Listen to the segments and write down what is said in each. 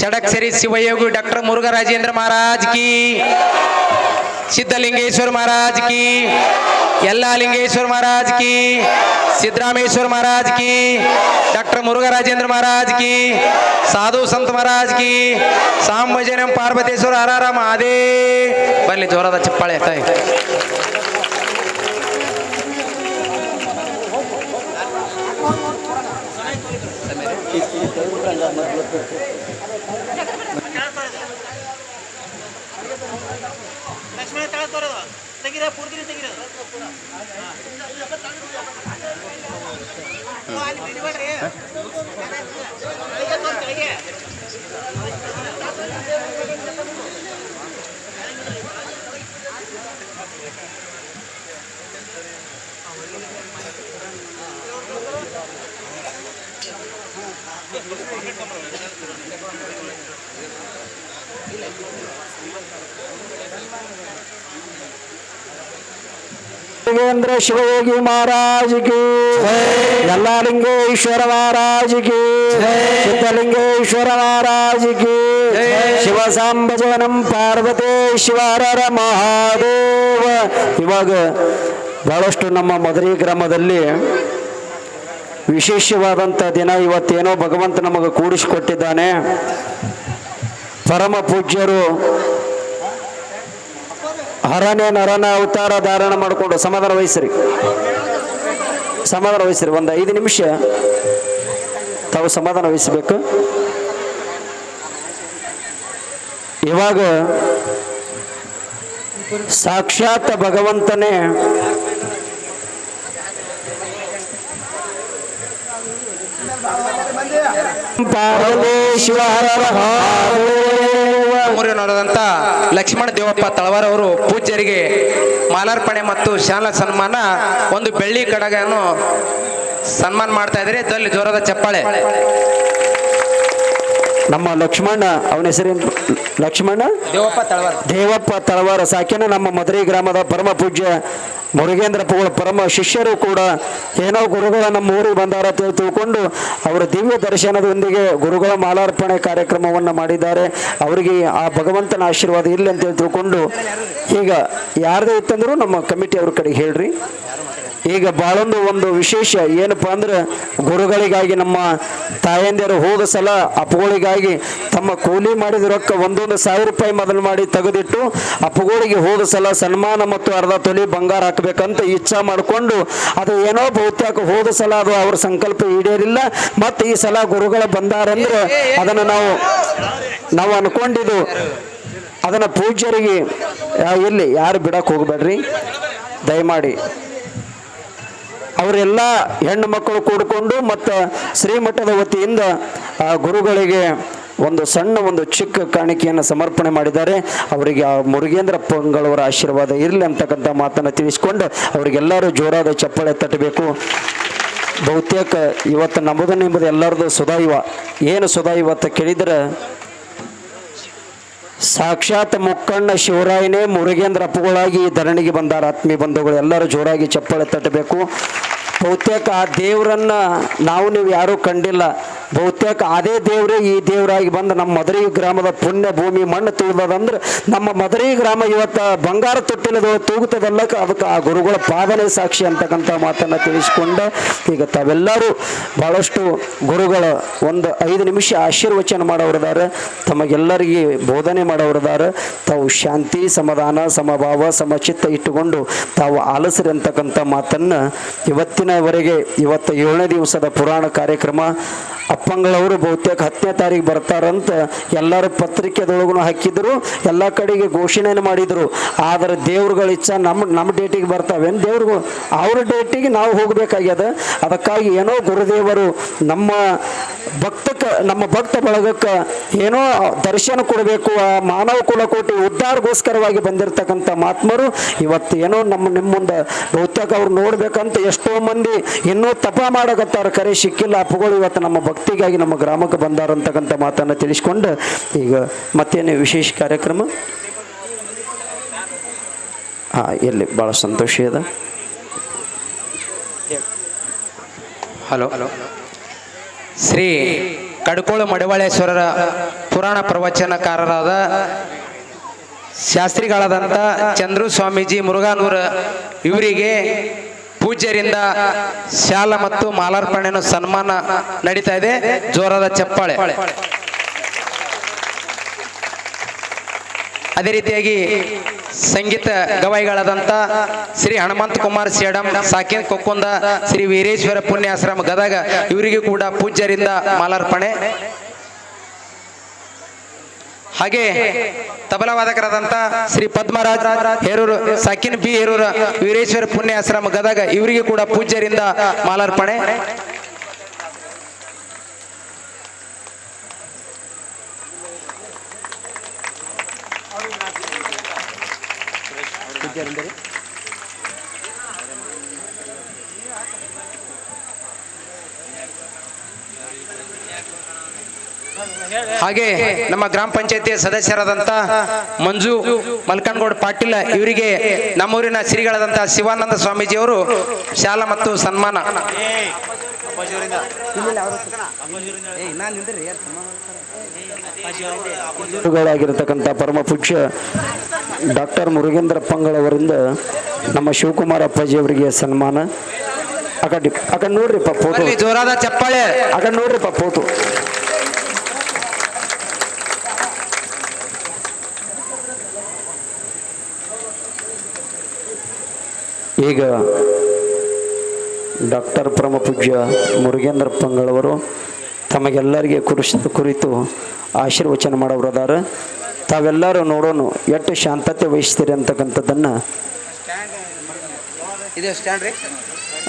Shadakshari Shivayogi doctor Murugharajendra Maharaj ಕಿ. ಸಿದ್ಧಲಿಂಗೇಶ್ವರ ಮಹಾರಾಜ್ ಕಿ. ಎಲ್ಲಾ ಲಿಂಗೇಶ್ವರ ಮಹಾರಾಜ್ ಕಿ. ಸಿದ್ದರಾಮೇಶ್ವರ ಮಹಾರಾಜ್ ಕಿ. ಡಾಕ್ಟರ್ ಮುರುಘರಾಜೇಂದ್ರ ಮಹಾರಾಜ್ ಕಿ. ಸಾಧು ಸಂತ ಮಹಾರಾಜ್ ಕಿ. ಸಾಂಬಜನಂ ಪಾರ್ವತೇಶ್ವರ ಹರಾರ ಮಹಾದೇ. ಬರಲಿ ಜೋರದ ಚಪ್ಪಾಳೆ, ತಾಯಿ. Thank ತಳ ತೋರೋದು ತೆಗಿರ ಪೂರ್ತಿ ತೆಗಿರೋದು ಅಲ್ಲಿ ಬಿಡಬೇಡ್ರಿ ತೆಳಗೆ ತೊಗೊಂಡ್ ರಾಘವೇಂದ್ರ ಶಿವಯೋಗಿ ಮಹಾರಾಜಿಗೆ. ಎಲ್ಲ ಲಿಂಗೇಶ್ವರ ಮಹಾರಾಜ್ ಕಿ ಸಿದ್ಧಲಿಂಗೇಶ್ವರ ಮಹಾರಾಜಿಗೆ. ಶಿವ ಸಾಂಬಜನ ಪಾರ್ವತೇಶ್ವರರ ಮಹಾದೇವ. ಇವಾಗ ಬಹಳಷ್ಟು ನಮ್ಮ ಮದರಿ ಗ್ರಾಮದಲ್ಲಿ ವಿಶೇಷವಾದಂಥ ದಿನ ಇವತ್ತೇನೋ ಭಗವಂತ ನಮಗೆ ಕೂಡಿಸಿಕೊಟ್ಟಿದ್ದಾನೆ. ಪರಮ ಪೂಜ್ಯರು ಹರನೇ ನರನ ಅವತಾರ ಧಾರಣ ಮಾಡಿಕೊಂಡು ಸಮಾಧಾನ ವಹಿಸ್ರಿ. ಸಮಾಧಾನ ವಹಿಸ್ರಿ. ಒಂದು ಐದು ನಿಮಿಷ ತಾವು ಸಮಾಧಾನ ವಹಿಸಬೇಕು. ಇವಾಗ ಸಾಕ್ಷಾತ್ ಭಗವಂತನೇ ಪಾರ್ವತೇಶ್ವರ ಊರಿನವರಾದಂಥ ಲಕ್ಷ್ಮಣ ದೇವಪ್ಪ ತಳವಾರ ಅವರು ಪೂಜ್ಯರಿಗೆ ಮಾಲಾರ್ಪಣೆ ಮತ್ತು ಶಾಲಾ ಸನ್ಮಾನ, ಒಂದು ಬೆಳ್ಳಿ ಕಡಗನ್ನು ಸನ್ಮಾನ ಮಾಡ್ತಾ ಇದ್ದಾರೆ. ದಲ್ಲಿ ಜ್ವರದ ಚಪ್ಪಾಳೆ. ನಮ್ಮ ಲಕ್ಷ್ಮಣ ಅವನ ಹೆಸರೇನು? ಲಕ್ಷ್ಮಣ ದೇವಪ್ಪ ತಳವಾರ. ದೇವಪ್ಪ ತಳವಾರ ಸಾಕೇನ ನಮ್ಮ ಮಧುರೈ ಗ್ರಾಮದ ಪರಮ ಪೂಜ್ಯ ಮುರುಗೇಂದ್ರಪ್ಪಗಳ ಪರಮ ಶಿಷ್ಯರು ಕೂಡ ಏನೋ ಗುರುಗಳ ನಮ್ಮ ಊರಿಗೆ ಬಂದಾರ ತಿಳ್ಕೊಂಡು ಅವರ ದಿವ್ಯ ದರ್ಶನದೊಂದಿಗೆ ಗುರುಗಳ ಮಾಲಾರ್ಪಣೆ ಕಾರ್ಯಕ್ರಮವನ್ನು ಮಾಡಿದ್ದಾರೆ. ಅವರಿಗೆ ಆ ಭಗವಂತನ ಆಶೀರ್ವಾದ ಇಲ್ಲ ಅಂತ ಹೇಳಿ ತಿಳ್ಕೊಂಡು ಈಗ ಯಾರದೇ ಇತ್ತಂದ್ರೂ ನಮ್ಮ ಕಮಿಟಿ ಅವ್ರ ಕಡೆಗೆ ಹೇಳ್ರಿ. ಈಗ ಭಾಳೊಂದು ಒಂದು ವಿಶೇಷ ಏನಪ್ಪ ಅಂದ್ರೆ ಗುರುಗಳಿಗಾಗಿ ನಮ್ಮ ತಾಯಂದಿರು ಹೋದ ಸಲ ಅಪ್ಪಗಳಿಗಾಗಿ ತಮ್ಮ ಕೂಲಿ ಮಾಡಿದ ರೊಕ್ಕ ಒಂದೊಂದು ಸಾವಿರ ರೂಪಾಯಿ ಮೊದಲು ಮಾಡಿ ತೆಗೆದಿಟ್ಟು ಅಪ್ಪಗಳಿಗೆ ಹೋದ ಸಲ ಸನ್ಮಾನ ಮತ್ತು ಅರ್ಧ ತೊಲಿ ಬಂಗಾರ ಹಾಕಬೇಕಂತ ಇಚ್ಛಾ ಮಾಡಿಕೊಂಡು ಅದು ಏನೋ ಬಹುತೇಕ ಹೋದ ಸಲ ಅದು ಅವ್ರ ಸಂಕಲ್ಪ ಈಡೇರಿಲ್ಲ. ಮತ್ತು ಈ ಸಲ ಗುರುಗಳ ಬಂದಾರಂದ್ರೆ ಅದನ್ನು ನಾವು ನಾವು ಅನ್ಕೊಂಡಿದ್ದು ಅದನ್ನು ಪೂಜ್ಯರಿಗೆ ಇಲ್ಲಿ ಯಾರು ಬಿಡಕ್ಕೆ ಹೋಗ್ಬೇಡ್ರಿ? ದಯಮಾಡಿ. ಅವರೆಲ್ಲ ಹೆಣ್ಣು ಮಕ್ಕಳು ಕೂಡಿಕೊಂಡು ಮತ್ತು ಶ್ರೀಮಠದ ವತಿಯಿಂದ, ಆ, ಗುರುಗಳಿಗೆ ಒಂದು ಸಣ್ಣ ಒಂದು ಚಿಕ್ಕ ಕಾಣಿಕೆಯನ್ನು ಸಮರ್ಪಣೆ ಮಾಡಿದ್ದಾರೆ. ಅವರಿಗೆ ಆ ಮುರುಗೇಂದ್ರ ಪೊಂಗಳವರ ಆಶೀರ್ವಾದ ಇರಲಿ ಅಂತಕ್ಕಂಥ ಮಾತನ್ನು ತಿಳಿಸ್ಕೊಂಡು ಅವರಿಗೆಲ್ಲರೂ ಜೋರಾದ ಚಪ್ಪಳೆ ತಟ್ಟಬೇಕು. ಬಹುತೇಕ ಇವತ್ತು ನಂಬುದನ್ನು ಎಂಬುದು ಎಲ್ಲರದು ಸುಧಾಯುವ ಏನು ಸುಧಾಯುವ ಅಂತ ಕೇಳಿದ್ರೆ, ಸಾಕ್ಷಾತ್ ಮುಕ್ಕಣ್ಣ ಶಿವರಾಯನೇ ಮುರುಗೇಂದ್ರ ಅಪ್ಪುಗಳಾಗಿ ಧರಣಿಗೆ ಬಂದಾರ. ಆತ್ಮೀಯ ಬಂಧುಗಳು ಎಲ್ಲರೂ ಜೋರಾಗಿ ಚಪ್ಪಳೆ ತಟ್ಟಬೇಕು. ಬಹುತೇಕ ಆ ದೇವರನ್ನ ನಾವು ನೀವು ಯಾರೂ ಕಂಡಿಲ್ಲ. ಬಹುತೇಕ ಅದೇ ದೇವರೇ ಈ ದೇವರಾಗಿ ಬಂದು ನಮ್ಮ ಮದರಿ ಗ್ರಾಮದ ಪುಣ್ಯ ಭೂಮಿ ಮಣ್ಣು ತೂಗದಂದ್ರೆ ನಮ್ಮ ಮದರಿ ಗ್ರಾಮ ಇವತ್ತು ಬಂಗಾರ ತೊಟ್ಟಿನದು ತೂಗುತ್ತದಲ್ಲ, ಅದಕ್ಕೆ ಆ ಗುರುಗಳ ಪಾದನೆ ಸಾಕ್ಷಿ ಅಂತಕ್ಕಂಥ ಮಾತನ್ನು ತಿಳಿಸಿಕೊಂಡ. ಈಗ ತಾವೆಲ್ಲರೂ ಭಾಳಷ್ಟು ಗುರುಗಳ ಒಂದು ಐದು ನಿಮಿಷ ಆಶೀರ್ವಚನ ಮಾಡೋರಿದ್ದಾರೆ. ತಮಗೆಲ್ಲರಿಗೆ ಬೋಧನೆ ಮಾಡೋರಿದ್ದಾರೆ. ತಾವು ಶಾಂತಿ, ಸಮಾಧಾನ, ಸಮಭಾವ, ಸಮಚಿತ್ತ ಇಟ್ಟುಕೊಂಡು ತಾವು ಆಲಸರಿ ಅಂತಕ್ಕಂಥ ಮಾತನ್ನು ಇವತ್ತಿನವರೆಗೆ, ಇವತ್ತು ಏಳನೇ ದಿವಸದ ಪುರಾಣ ಕಾರ್ಯಕ್ರಮ ಅಪ್ಪಂಗಳವರು ಬಹುತೇಕ ಹತ್ತನೇ ತಾರೀಕು ಬರ್ತಾರಂತ ಎಲ್ಲರೂ ಪತ್ರಿಕೆದೊಳಗೂ ಹಾಕಿದ್ರು, ಎಲ್ಲ ಕಡೆಗೆ ಘೋಷಣೆಯನ್ನು ಮಾಡಿದರು. ಆದರೆ ದೇವ್ರುಗಳ ಇಚ್ಛ ನಮ್ಮ ನಮ್ಮ ಡೇಟಿಗೆ ಬರ್ತಾವೇನು ದೇವ್ರಿಗೂ? ಅವ್ರ ಡೇಟಿಗೆ ನಾವು ಹೋಗಬೇಕಾಗ್ಯದ. ಅದಕ್ಕಾಗಿ ಏನೋ ಗುರುದೇವರು ನಮ್ಮ ಭಕ್ತಕ ನಮ್ಮ ಭಕ್ತ ಬಳಗಕ್ಕೆ ಏನೋ ದರ್ಶನ ಕೊಡಬೇಕು ಆ ಮಾನವ ಕುಲಕೋಟಿ ಉದ್ಧಾರಗೋಸ್ಕರವಾಗಿ ಬಂದಿರತಕ್ಕಂಥ ಮಹಾತ್ಮರು ಇವತ್ತು ಏನೋ ನಮ್ಮ ನಿಮ್ಮ ಮುಂದೆ ಬಹುತೇಕ ಅವ್ರು ನೋಡ್ಬೇಕಂತ ಎಷ್ಟೋ ಮಂದಿ ಇನ್ನೂ ತಪ ಮಾಡಕತ್ತಾರ ಕರೆ ಸಿಕ್ಕಿಲ್ಲ ಅಪ್ಪಗಳು ಇವತ್ತು ನಮ್ಮ ಭಕ್ತಿಗಾಗಿ ನಮ್ಮ ಗ್ರಾಮಕ್ಕೆ ಬಂದಾರಂತಕ್ಕಂಥ ಮಾತನ್ನು ತಿಳಿಸ್ಕೊಂಡು ಈಗ ಮತ್ತೇನು ವಿಶೇಷ ಕಾರ್ಯಕ್ರಮ? ಹಾಂ ಎಲ್ಲಿ ಭಾಳ ಸಂತೋಷ ಇದೆ. ಹಲೋ. ಹಲೋ. ಶ್ರೀ ಕಡ್ಕೋಳು ಮಡಿವಾಳೇಶ್ವರರ ಪುರಾಣ ಪ್ರವಚನಕಾರರಾದ ಶಾಸ್ತ್ರಿಗಳಾದಂಥ ಚಂದ್ರು ಸ್ವಾಮೀಜಿ, ಮುರುಘಾನೂರ ಇವರಿಗೆ ಪೂಜ್ಯರಿಂದ ಶಾಲ ಮತ್ತು ಮಾಲಾರ್ಪಣೆಯನ್ನು ಸನ್ಮಾನ ನಡೀತಾ ಇದೆ. ಜೋರಾದ ಚಪ್ಪಾಳೆ. ಅದೇ ರೀತಿಯಾಗಿ ಸಂಗೀತ ಗವಾಯಿಗಳಾದಂಥ ಶ್ರೀ ಹನುಮಂತ ಕುಮಾರ್ ಸೇಡಂ, ಸಾಕಿನ್ ಕೊಕ್ಕುಂದ, ಶ್ರೀ ವೀರೇಶ್ವರ ಪುಣ್ಯಾಶ್ರಮ ಗದಗ, ಇವರಿಗೂ ಕೂಡ ಪೂಜ್ಯರಿಂದ ಮಾಲಾರ್ಪಣೆ. ಹಾಗೆ ತಬಲವಾದಕರಾದಂಥ ಶ್ರೀ ಪದ್ಮರಾಜ್ ಹೇರೂರು, ಸಾಕಿನ್ ಬಿ ಹೇರೂರ ವೀರೇಶ್ವರ ಪುಣ್ಯಾಶ್ರಮ ಗದಗ, ಇವರಿಗೂ ಕೂಡ ಪೂಜ್ಯರಿಂದ ಮಾಲಾರ್ಪಣೆ. ಹಾಗೆ ನಮ್ಮ ಗ್ರಾಮ ಪಂಚಾಯತಿಯ ಸದಸ್ಯರಾದಂಥ ಮಂಜು ಮಲ್ಕನ್ಗೌಡ್ ಪಾಟೀಲ್ ಇವರಿಗೆ ನಮ್ಮೂರಿನ ಶ್ರೀಗಳಾದಂಥ ಶಿವಾನಂದ ಸ್ವಾಮೀಜಿಯವರು ಶಾಲಾ ಮತ್ತು ಸನ್ಮಾನ. ಗುರುಗಳಾಗಿರತಕ್ಕಂಥ ಪರಮ ಪೂಜ್ಯ ಡಾಕ್ಟರ್ ಮುರುಗೇಂದ್ರ ಪಂಗಳವರಿಂದ ನಮ್ಮ ಶಿವಕುಮಾರ ಅಪ್ಪಾಜಿ ಅವರಿಗೆ ಸನ್ಮಾನ. ಅಕಡೆ ಕಡೆ ಆ ಕಡೆ ನೋಡ್ರಿಪ್ಪ ಫೋಟೋ ಜೋರಾದ ಚಪ್ಪಾಳೆ. ಅಕಡೆ ಕಡೆ ನೋಡ್ರಿಪ್ಪ ಫೋಟೋ ಈಗ ಡಾಕ್ಟರ್ ಪರಮ ಪೂಜ್ಯ ಮುರುಗೇಂದ್ರ ಪಂಗಳವರು ತಮಗೆಲ್ಲರಿಗೆ ಕುರಿಸ್ ಕುರಿತು ಆಶೀರ್ವಚನ ಮಾಡೋರದಾರ ತಾವೆಲ್ಲರೂ ನೋಡೋಣ ಎಷ್ಟು ಶಾಂತತೆ ವಹಿಸ್ತೀರಿ ಅಂತಕ್ಕಂಥದ್ದನ್ನು.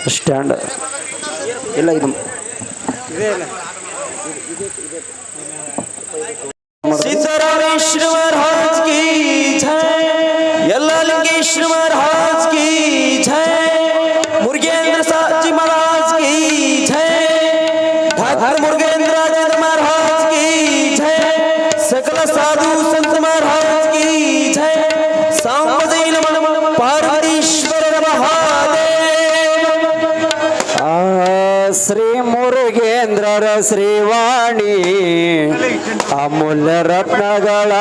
ಸ್ಟ್ಯಾಂಡ್ ಇಲ್ಲ ಇದು ಸಿದ್ದರಾಮೇಶ್ವರ ಮುರುಗೇಂದ್ರರ ಶ್ರೀವಾಣಿ ಅಮೂಲ್ಯ ರತ್ನಗಳ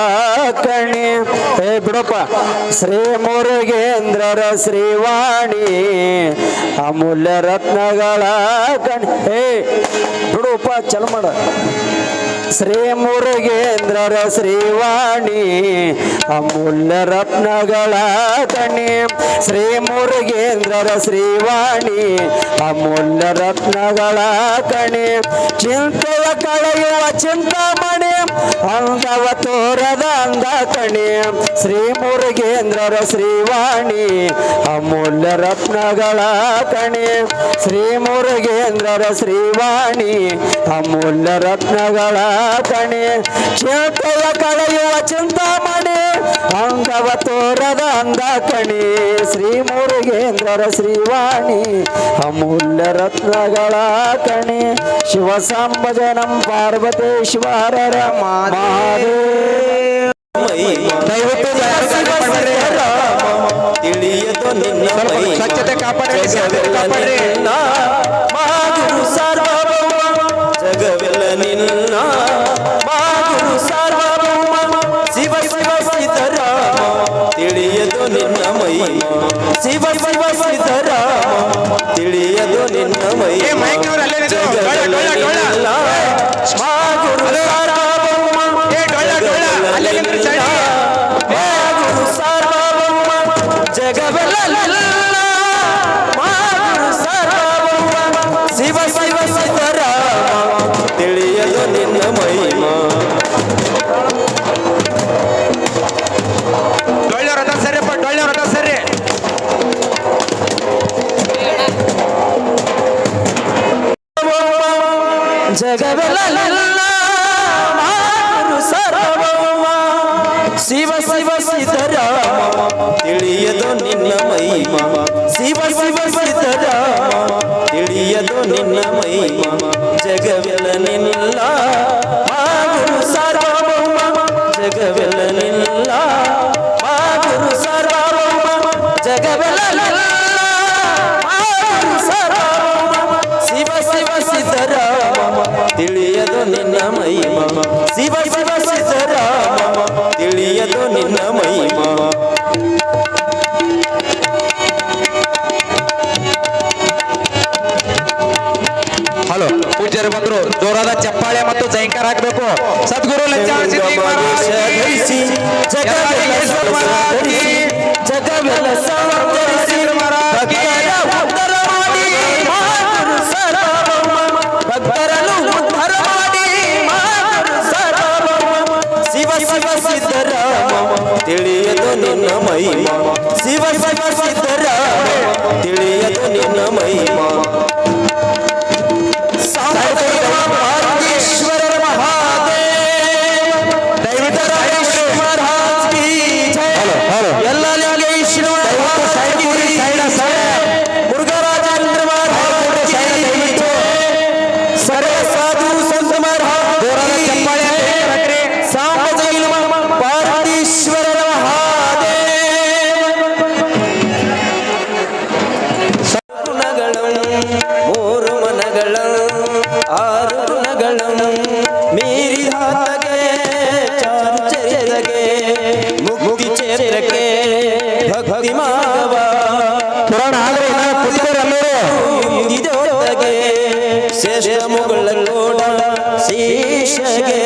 ಕಣಿ. ಏ ಬಿಡಪ್ಪ, ಶ್ರೀ ಮುರುಗೇಂದ್ರರ ಶ್ರೀವಾಣಿ ಅಮೂಲ್ಯ ರತ್ನಗಳ ಕಣಿ. ಏ ಬಿಡುಪ್ಪ ಚಲ ಮಾಡ. ಶ್ರೀ ಮುರುಗೇಂದ್ರರ ಶ್ರೀವಾಣಿ, ಅಮೂಲ್ಯ ರತ್ನಗಳ ಕಣಿ ಶ್ರೀ ಮುರುಗೇಂದ್ರರ ಶ್ರೀವಾಣಿ, ಅಮೂಲ್ಯ ರತ್ನಗಳ ಕಣಿ ಚಿಂತೆಯ ಕಳೆಯುವ ಚಿಂತಾಮಣಿ ಅಂದವ ತೋರದ ಅಂದ ಕಣಿ ಶ್ರೀ ಮುರುಗೇಂದ್ರರ ಶ್ರೀವಾಣಿ, ಅಮೂಲ್ಯ ರತ್ನಗಳ ಕಣಿ ಶ್ರೀ ಮುರುಗೇಂದ್ರರ ಶ್ರೀವಾಣಿ, ಅಮೂಲ್ಯ ರತ್ನಗಳ ಕಣಿ ಚೇತಯ ಕಳೆಯುವ ಚಿಂತಾಮಣಿ. ಅಂಗವ ತೋರದ ಅಂಗ ಕಣಿ ಶ್ರೀ ಮುರುಗೇಂದ್ರರ ಶ್ರೀವಾಣಿ. ಅಮೂಲ್ಯ ರತ್ನಗಳ ಕಣಿ. ಸಂಭಜನಂ ಪಾರ್ವತೇಶ್ವರರ ತಿಳಿಯದು ನಿನ್ನ. ಸ್ವಚ್ಛತೆ ಕಾಪಾಡ್ರಿ ಶಾಂತತೆ ಜಗವೆಲ್ಲ ಶಿವ ಶಿವ ಸಿದ್ದರಾಮ ತಿಳಿಯದು ನಿನ್ನ ಮಹಿಮ ಶಿವ ಶಿವ ಸಿದ್ದರಾಮ ತಿಳಿಯದು ನಿನ್ನ ಮಹಿಮ, ಜಗವೆಲ್ಲ ನಿಲ್ಲ ಸಾರ್ವಭೌಮ ಜಗವೆಲ್ಲ ನಿಲ್ಲ ನಿನ್ನ ಮಹಿಮಾ ಹಲೋ ಪೂಜಾರಿ ಬಂದ್ರು ಜೋರಾದ ಚಪ್ಪಾಳೆ ಮತ್ತು ಜೈಂಕಾರ ಹಾಕಬೇಕು ಸದ್ಗುರು ಜಗವೆಲ್ಲ ಸಿದ್ಧರ ತಿಳಿಯದು ನಿನ್ನ ಮಹಿಮಾ. ಶಿವ ಶಿವ ಸಿದ್ದರಾಮ ತಿಳಿಯದು ನಿನ್ನ ಮಹಿಮಾ. ಪುರಾಣ ಆದ್ರೆ ಕುತ್ತಿದ್ದಾರೆ ಇದೊಳಗೆ ಶ್ರೇಷ್ಠ ಮುಗಳ ನೋಡ ಶೀಶಗೆ